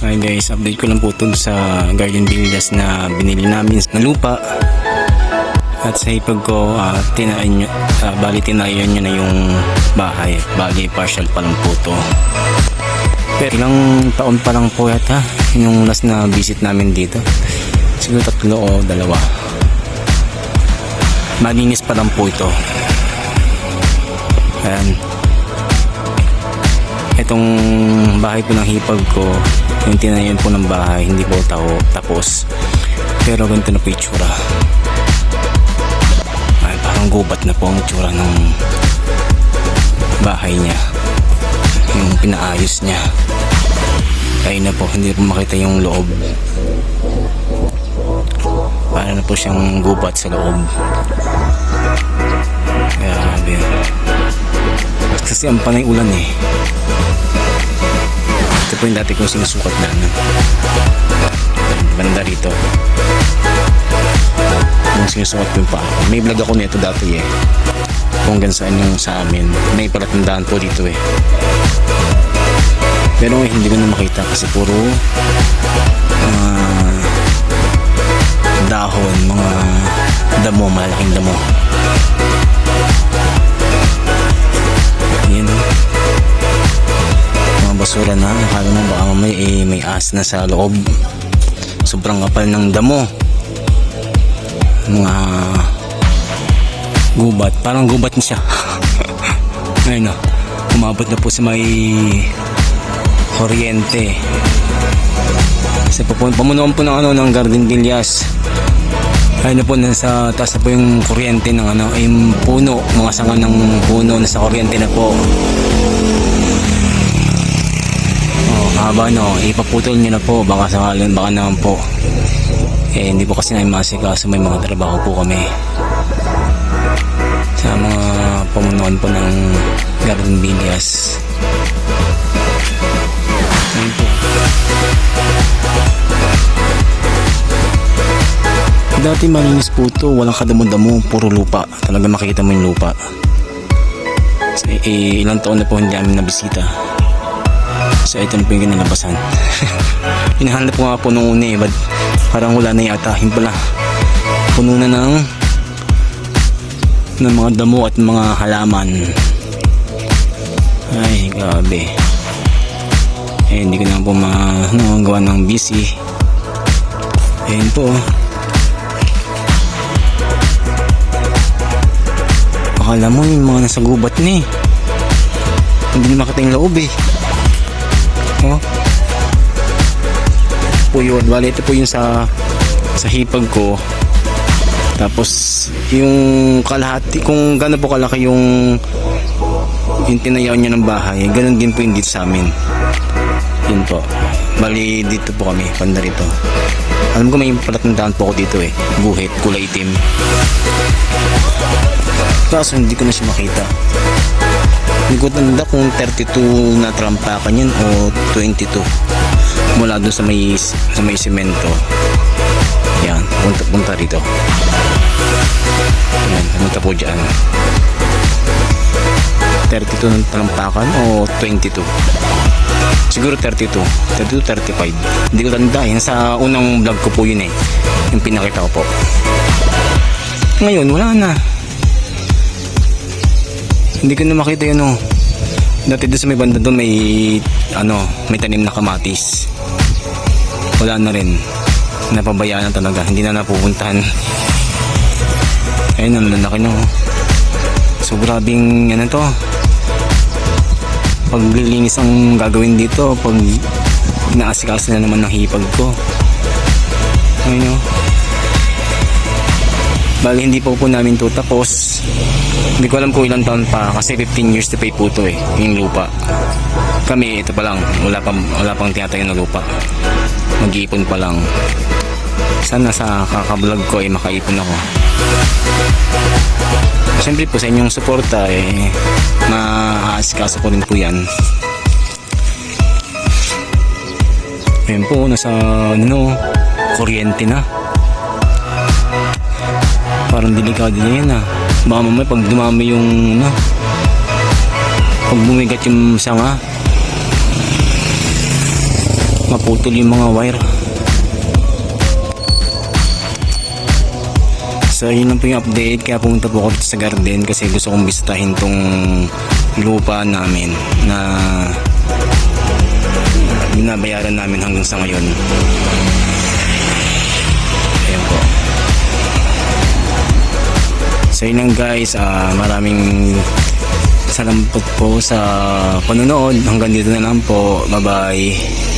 Hi guys, update ko lang po ito sa Garden Villas na binili namin na lupa. At sa ipag ko, uh, tinayan nyo, ah, bali tinayan nyo na yung bahay. Bali partial pa lang po ito. Pero ilang taon pa lang po yata yung last na visit namin dito. Siguro tatlo o dalawa. Malinis pa lang po ito. Ayan. Itong bahay po ng hipag ko, yung tinayan po ng bahay, hindi po tao, tapos. Pero ganito na po itsura. Ay, parang gubat na po ang itsura ng bahay niya. Yung pinaayos niya. Ayun na po, hindi po makita yung loob. Para na po siyang gubat sa loob. Grabe. Kasi ang panay ulan eh. Po yung dati kong sinusukat na ano. Banda rito. Yung sinusukat ko yung paa ko. May vlog ako nito dati eh. Kung hanggang yung sa amin. May palatandaan po dito eh. Pero eh, hindi ko na makita kasi puro mga dahon, mga damo, malaking damo. Yan basura na. Akala mo baka may, eh, may as na sa loob. Sobrang kapal ng damo. Mga gubat. Parang gubat na siya. Ayun o. Umabot na po sa may kuryente. Po, pamunuan po ng ano ng Garden Villas. Ayun na po, nasa taas na po yung kuryente ng ano, yung puno, mga sanga ng puno, nasa kuryente na po. Haba no, ipaputol niyo na po, baka sakaling, baka naman po. Eh, hindi po kasi namin masikaso, may mga trabaho po kami. Sa mga pamunuan po ng Garden Villas. Dati malinis po ito, walang kadamo-damo, puro lupa. Talaga makikita mo yung lupa. So, eh, ilang taon na po hindi namin nabisita. So ito na po yung kinalabasan. Hinahanap ko nga po nung una eh, but parang wala na yata. Yung pala, puno na ng ng mga damo at mga halaman. Ay, grabe. Eh, hindi ko na po ma, ano, gawa ng busy. Ayun po. Akala mo yung mga nasa gubat ni. Hindi na makita yung loob eh. Oh. Po yun. Bali, ito po yung sa sa hipag ko. Tapos, yung kalahati, kung gano'n po kalaki yung yung tinayaw niya ng bahay, ganun din po yung dito sa amin. Yun po. Bali, dito po kami, panda rito. Alam ko may palatandaan po ako dito eh. Guhit, kulay itim. Kaso hindi ko na siya makita. Hindi ko tanda kung 32 na trampakan yun o 22. Mula doon sa may, sa may simento. Yan, punta, punta rito. Yan, punta po dyan. 32 ng trampakan o 22. Siguro 32. 32, 35. Hindi ko tanda. Yan sa unang vlog ko po yun eh. Yung pinakita ko po. Ngayon, wala na. Hindi ko na makita yun oh. Dati doon sa may banda doon may ano, may tanim na kamatis. Wala na rin. Napabayaan na talaga. Hindi na napupuntahan. Ayun, ang lalaki no. So grabing ano to. Paglilinis ang gagawin dito pag naasikaso na naman ng hipag ko. Ayun oh. Bali hindi po po namin to tapos. Hindi ko alam kung ilang taon pa kasi 15 years to pay po to eh yung lupa. Kami ito pa lang wala pang, wala pang tinatayo na lupa. Mag-iipon pa lang. Sana sa kakablog ko eh makaipon ako. Siyempre po sa inyong suporta eh maaasikaso ko rin po yan. Ayun po nasa ano kuryente na parang delikado na yan ah baka mamaya pag dumami yung ano pag bumigat yung sanga maputol yung mga wire. So yun lang po yung update kaya pumunta po ako sa garden kasi gusto kong bisitahin tong lupa namin na binabayaran namin hanggang sa ngayon. So yun guys, ah, maraming salamat po sa panonood. Hanggang dito na lang po. Bye bye.